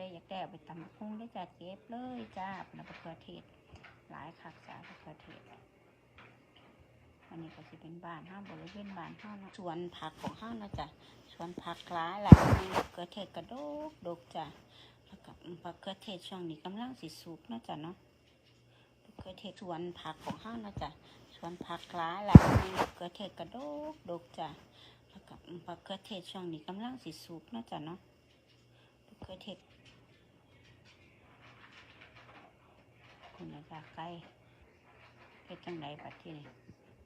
ได้อยากได้ไปตำพุงได้จ้าเก็บเลยจ้าเป็นมะเขือเทศหลายคักจ้าเขือเทศอันนี้ก็จะเป็นบ้านห้าบริเวณบ้านห้านะสวนผักของห้านะจ้ะสวนผักหลายหลายมีเขือเทศกระดกดกจ้ะแล้วก็มะเขือเทศช่วงนี้กำลังสิสุกนะจ้ะเนาะเขือเทศสวนผักของห้านะจ้ะสวนผักหลายหลายมีเขือเทศกระดกดกจ้ะแล้วก็มะเขือเทศช่วงนี้กำลังสิสุกนะจ้ะเนาะมะเขือเทศ คุณนะจ๊ะไก่เฮ็ดจังไดบัดที่นี่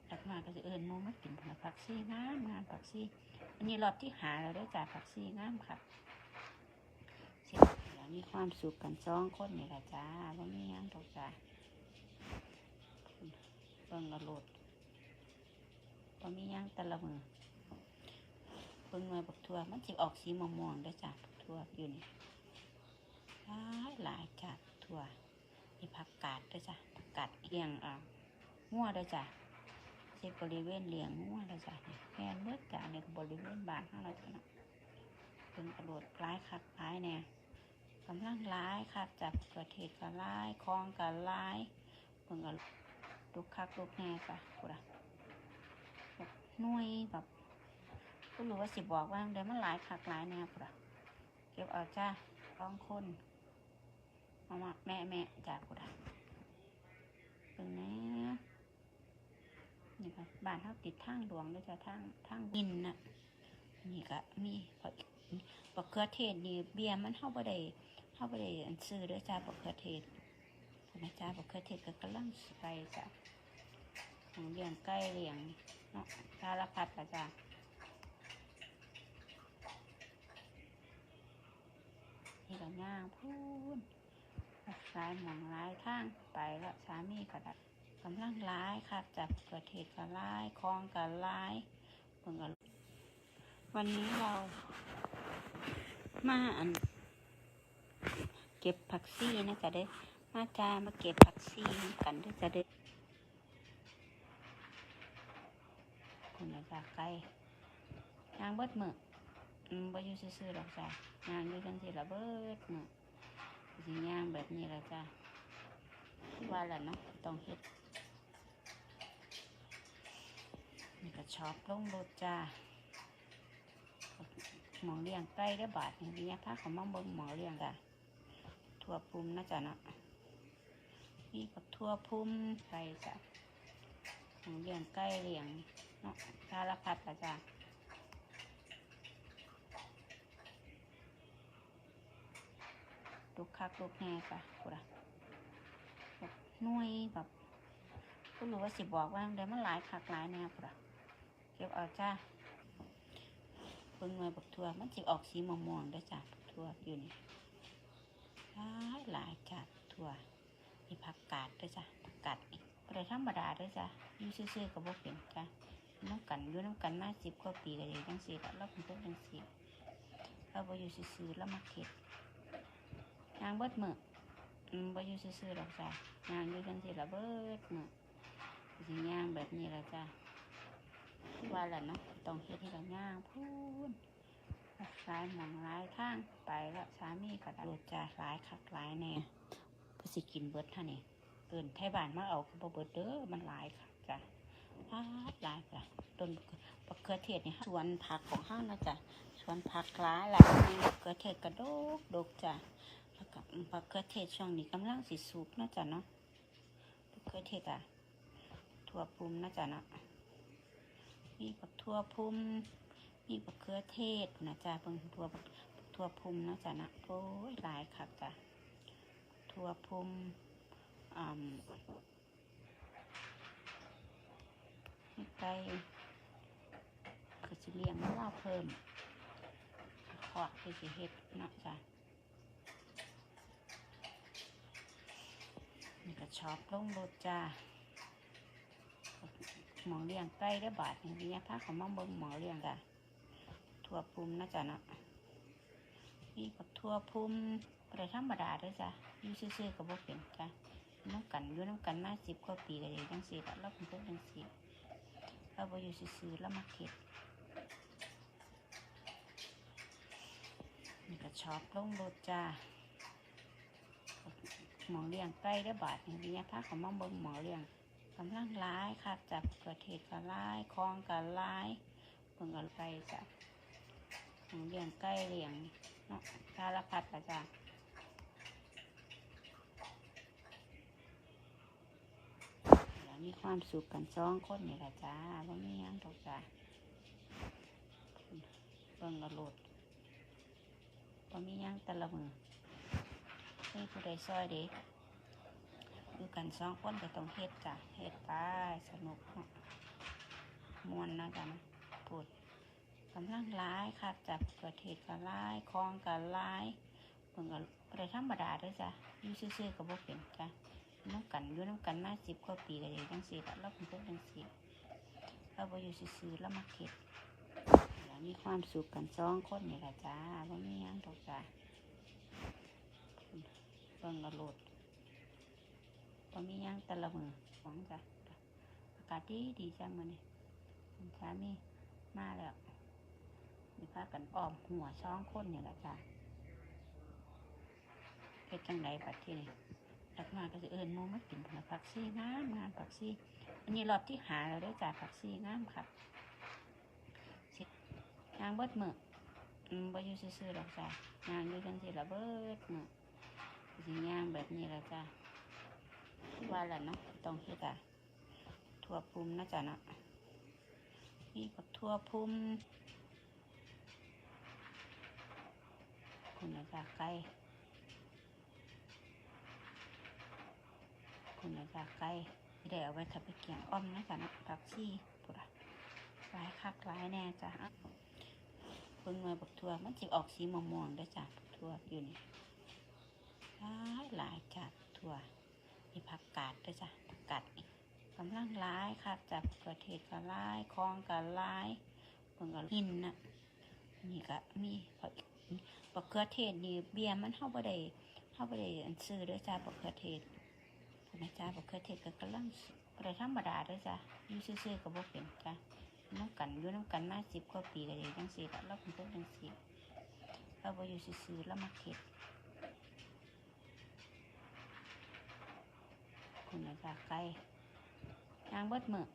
ตักมาก็จะเอิญโมมากินผลผักซี่งามงามผักซี่อันนี้รอบที่หาแล้วได้จ้ะผักซี่งามค่ะเสร็จแล้วมีความสุขกันสองคนนี่แหละจ้าว่ามีหยังตกจ้าเบิ่งกระโหลดว่ามีหยังต่ละมือเบิ่งหน่วยบักทั่วมันสิออกสีม่วงๆได้จ้ะบักทั่วอยู่นี่หลายหลายจ้ะทั่ว มีผักกาดด้วยจ้ะผักกาดเลี้ยงอ่างัวด้วยจ้ะเช็บริเวณเลี้ยงงัวด้วยจ้ะแม่นเบิดจ้ะในบริเวณบ้านของเราจ้ะเนาะเป็นกระโดดร้ายคักร้ายแน่กำลังร้ายคักจับเกิดเหตุก็ร้ายคลองก็ร้ายเพิ่งก็ลุกคักลุกแน่จ้ะกูละแบบหน่วยแบบก็รู้ว่าสิบอกว่าเดี๋ยวมันหลายคักหลายแน่กูละเก็บเอาจ้าต้องคน มามาแม่แม่จากกูได้เป็นแน่นี่ค่ะบ้านเขาติดทางหลวงด้วยจ้ะทางทางวินน่ะนี่ก็มีพอบักเขือเทศนี่เบียร์มันเข้าไปได้เข้าไปได้อันซื้อด้วยจ้าบักเขือเทศเห็นไหมจ้าบักเขือเทศก็กำลังไปจ้ะของเลี้ยงใกล้เลี้ยงเนาะสารพัดละจ้านี่ก็ย่างพูน ร้ายหมองร้ายทางไปแล้วสามีก็ได้กำลังร้ายค่ะจับเกิดเหตุก็ร้ายคลองก็ร้ายเพิ่งก็วันนี้เรา มาอัน เก็บผักซี่นะจะได้มาจ้ามาเก็บผักซี่กันด้วยจะได้คุณนะจ้าไก่ยางเบิดมืออืมบ่อยู่ซื่อๆหรอกจ้ายางอยู่จังสิละเบิดมือ สิย่างแบบนี้แหละจ้ะว่าแล้วเนาะต้องเฮ็ดนี่ก็ชอบลงรถจ้าหมองเลี้ยงใกล้ได้บาทนี่เนี่ยพาเขามาเบิ่งหมองเลี้ยงจ้ะทั่วภูมินะจ๊ะเนาะนี่ก็ทั่วภูมิไก่จ้ะหมองเลี้ยงใกล้เลี้ยงเนาะสารพัดละจ้ะ ลูกคักลูกแน่ค่ะกูละแบบน่วยแบบก็รู้ว่าสิบอกว่าเดี๋ยวมันหลายคักหลายแน่กูละเก็บเอาจ้าเพิ่งหน่วยบักทั่วมันสิออกสีม่วงๆด้จ้ะบักทั่วอยู่นี่หลายหลายจ้ะทั่วมีผักกาดด้วยจ้ะผักกาดอีกบ่ได้ธรรมดาด้วยจ้ะอยู่ซื่อๆกับพวกเป็นจ้ะน้ำกันอยู่น้ำกันมาสิบกว่าปีกันเลยจังสี่แล้วเราเป็นคนจังสี่เราบ่อยู่ซื่อๆแล้วมาเก็บ ยางเบิดมืออืมบ่อยู่ซื่อๆหรอกจ้ะยางอยู่จังซี่ละเบิดมือสิย่างแบบนี้ละจ้ะว่าแล้วเนาะต้องเฮ็ดให้เราย่างพูนหลายหมองหลายทางไปแล้วสามีก็ได้รถจ้ะหลายคักหลายแน่เพิ่นสิกินเบิดท่านี้เกินไทบ้านมาเอาก็บ่เบิดเด้อมันหลายคักจ้ะหลายหลายจ้ะต้นบักเขือเทศนี่สวนผักของเฮางนะจ้ะสวนผักหลายหลายมีบักเขือเทศกระดกดกจ้ะ แล้วก็มะเขือเทศช่วงนี้กำลังสิสุกนะจ๊ะเนาะมะเขือเทศอะทั่วภูมินะจ๊ะเนาะมีบักทั่วภูมิมีบักเขือเทศนะจ๊ะเพิ่งทั่วบักทั่วภูมินะจ๊ะนะโอ้ยหลายคักจ้ะทั่วภูมิอ่าไก่ก็สิเลี้ยงว่าเพิ่มขอดไปสิเฮ็ดเนาะจ้ะ นี่ก็ ชอบลงรถจ้าหมองเลี้ยงใกล้ได้บาทนี่เนี่ยพาเขามาเบิ่งหมองเลี้ยงจ้ะทั่วภูมินะจ๊ะเนาะนี่ก็ทั่วภูมิประธรรมดาด้วยจ้ะยู่ซื่อๆกับพวกเป็นจ้ะน้ำกันยู่น้ำกันมาสิบกว่าปีกันเลยจังสี่แล้วเราเป็นคนจังสี่เราไปอยู่ซื่อๆแล้วมาเก็บนี่ก็ชอบลงรถจ้า หมอเลี้ยงใกล้ได้บาทนี่เนี่ยพาเขามาเบิ่งหมอเลี้ยงกำลังร้ายค่ะจับเกิดเหตุก็ร้ายคลองก็ร้ายเบิ่งกันไปจ้ะหมอเลี้ยงใกล้เลี้ยงเนาะสารพัดละจ้ะแล้วมีความสุขกันสองคนนี่แหละจ้าว่ามีหยังดอกจ้ะเบิ่งกระโลดว่ามีหยังแต่ละมือ มีผู้ใดซอยเด็กอยู่กันสองคนก็ต้องเฮ็ดจ้ะเฮ็ดไปสนุกมวนนะจ๊ะนะพูดกำลังร้ายค่ะจับเกิดเหตุก็ร้ายคลองก็ร้ายเพิ่งก็บ่ได้ธรรมดาด้วยจ้ะอยู่ซื่อๆก็บ่เป็นจ้ะน้ำกันอยู่น้ำกันมาสิบกว่าปีก็เลยจังสี่ละเราเป็นคนจังสี่เราบ่อยู่ซื่อๆแล้วมาเฮ็ดแล้วมีความสุขกันสองคนนี่แหละจ้าบ่มีหยังดอกจ้ะ เบิ่งกระโลดตอนมีหยังต่ละมือหวังจ้ะอากาศดีดีจังมันนี่สามีมาแล้วมีพากันอ้อมหัวช่องคนนี่แหละจ้ะเฮ็ดจังไดปัดที่นี่ลักมาก็จะเอิญมูมากินผลผักซีงามงามผักซีอันนี้รอบที่หาเราได้จ่ายผักซีงามครับสิยางเบิดมืออืมบ่อยู่ซื่อๆหรอกจ้ะยางอยู่จังสิละเบิดมือ สิย่างแบบนี้แหละจ้ะว่าแล้วเนาะต้องเฮ็ดอะทั่วภูมินะจ๊ะเนาะนี่ก็ทั่วภูมิคุณนะจ๊ะไก่คุณนะจ๊ะไก่ที่ได้เอาไว้ทับไปเกี่ยงอ้อมนะจ๊ะเนาะผักชีปุระหลายคักหลายแน่จ้ะเพิ่งมาบักทั่วมันจิออกสีม่วงๆด้วยจ้ะบักทั่วอยู่นี่ายหลายจัดถั่วมีผักกาดด้วยจ้ะผักกาดนี่กำลังร้ายค่ะจับกิดเหตุก็ร้ายคลองก็ร้ายเพิ่งก็หินนะนี่ก็มีผักบักเขือเทศนี่เบียร์มันเข้าไปได้เข้าไปได้อันซื้อด้วยจ้าบักเขือเทศนะจ้าบักเขือเทศก็กำลังบ่ได้ธรรมดาด้วยจ้ะอยู่ซื่อๆก็บ่เป็นจ้ะน้ำกันอยู่น้ำกันมาสิบกว่าปีก็เลยจังสี่ละเราเป็นคนจังสี่เราบ่อยู่ซื่อๆแล้วมาเข็ด คุณนะจ๊ะไก่ยางเบิดมือ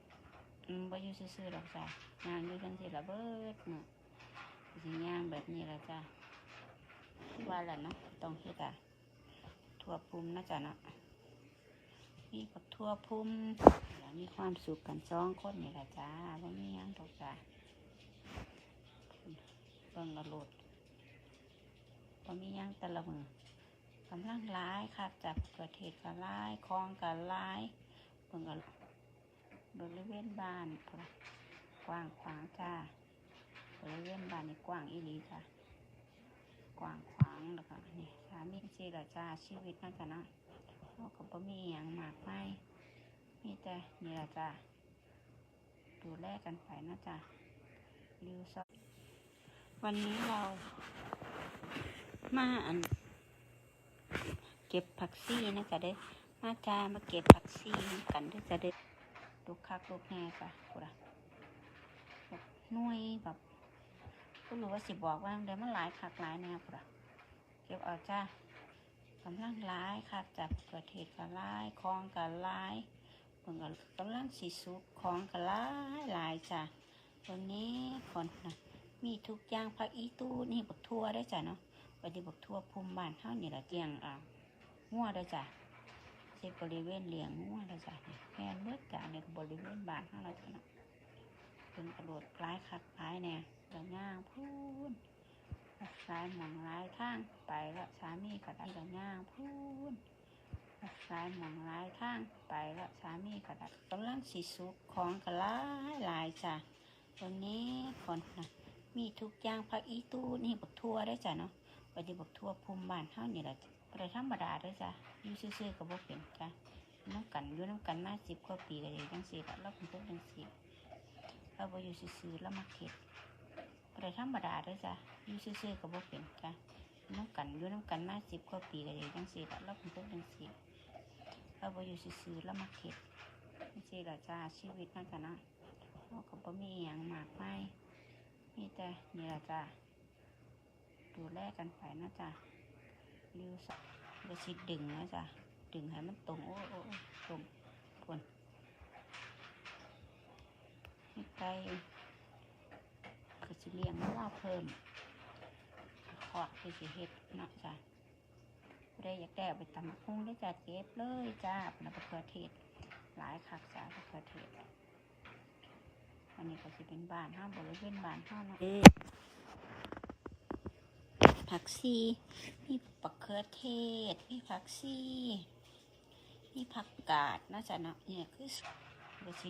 อืมบ่อยู่ซื่อๆหรอกจ้ะยางอยู่จังซี่ละเบิดมือสิยางแบบนี้ละจ้ะว่าแล้วเนาะต้องเฮ็ดอะทั่วภูมินะจ๊ะเนาะนี่กับทั่วภูมิแล้วมีความสุขกันสองคนนี่ละจ้าบ่มีหยังดอกจ้ะเบิ่งกระโหลดบ่มีหยังแต่ละมือ กำลังร้ายค่ะจับเกิดเหตุก็ร้ายคลองก็ร้ายเพิ่งก็บริเวณบ้านกว้างขวางจ้าบริเวณบ้านนี่กว้างอีหลีจ้ะกว้างขวางแล้วก็นี่สามีสิละจ้าชีวิตนั่นจ้ะนะเราก็บ่มีอย่างมากไม่มีแต่นี่ละจ้าดูแลกันไปนะจ้ะริวซวันนี้เรามาอัน เก็บผักซี่นะจ๊ะเด้อมาจ้ามาเก็บผักซี่กันเด้อจ้ะเด้อลูกคักลูกแง่ค่ะกูละแบบน่วยแบบก็รู้ว่าสิบอกว่าเดี๋ยวมันหลายคักหลายแนวกูละเก็บเอาจ้ากำลังร้ายค่ะจับเกิดเหตุก็ร้ายคลองก็ร้ายเพิ่งก็กำลังสีสุกคลองก็ร้ายหลายจ้ะวันนี้คนนะมีทุกอย่างผักอีตู้นี่บักทั่วได้จ้ะเนาะปฏิบักทั่วภูมิบ้านเท่านี่ละเตียงอ่า งัวเด้อจ้ะเช็บริเวณเลี้ยงงัวเด้อจ้ะแม่นเบิดจ้ะเนี่ยบริเวณบานของเราจ้ะเนาะเป็นกระโดดคล้ายคักคล้ายแน่กระย่างพูนคล้ายหมองร้ายทางไปแล้วสามีก็ได้กระย่างพูนคล้ายหมองร้ายทางไปแล้วสามีก็ได้กำลังสีสุกของก็หลายหลายจ้ะวันนี้คนนะมีทุกอย่างผักอีตู้นี่บักทั่วได้จ้ะเนาะปฏิบักทั่วภูมิบ้านเท่านี่แหละ บ่ได้ธรรมดาด้วยจ้ะอยู่ซื่อๆก็บ่เป็นจ้ะน้ำกันอยู่น้ำกันมาสิบกว่าปีก็เลยจังสี่ละเราเป็นคนจังสี่เราบ่อยู่ซื่อๆแล้วมาเข็ดบ่ได้ธรรมดาด้วยจ้ะอยู่ซื่อๆก็บ่เป็นจ้ะน้ำกันอยู่น้ำกันมาสิบกว่าปีก็เลยจังสี่ละเราเป็นคนจังสี่เราบ่อยู่ซื่อๆแล้วมาเข็ดจังสี่ละจ้าชีวิตนั่นจ้ะนะเราก็บ่มีอย่างมากมายมีแต่นี่ละจ้ะดูแลกันไปนะจ้ะ ริวสก็สิดึงนะจ๊ะดึงให้มันตรง โอ้โอ้ตรงคนให้ไกลก็สิเลี้ยงมันว่าเพิ่ม ขอดคือสิเฮ็ดเนาะจ้ะผู้อยากได้ไปตำพุงได้จ้ะเก็บเลยจ้าเป็นมะเขือเทศ หลายคักจ้ามะเขือเทศอันนี้ก็สิเป็นบ้านห้ามบริเวณบ้านห้าเนะ ผักซีมีปักเขือเทศ มีผักซีมีผักกาดนะจ๊ะเนาะเนี่ยคือก็สิ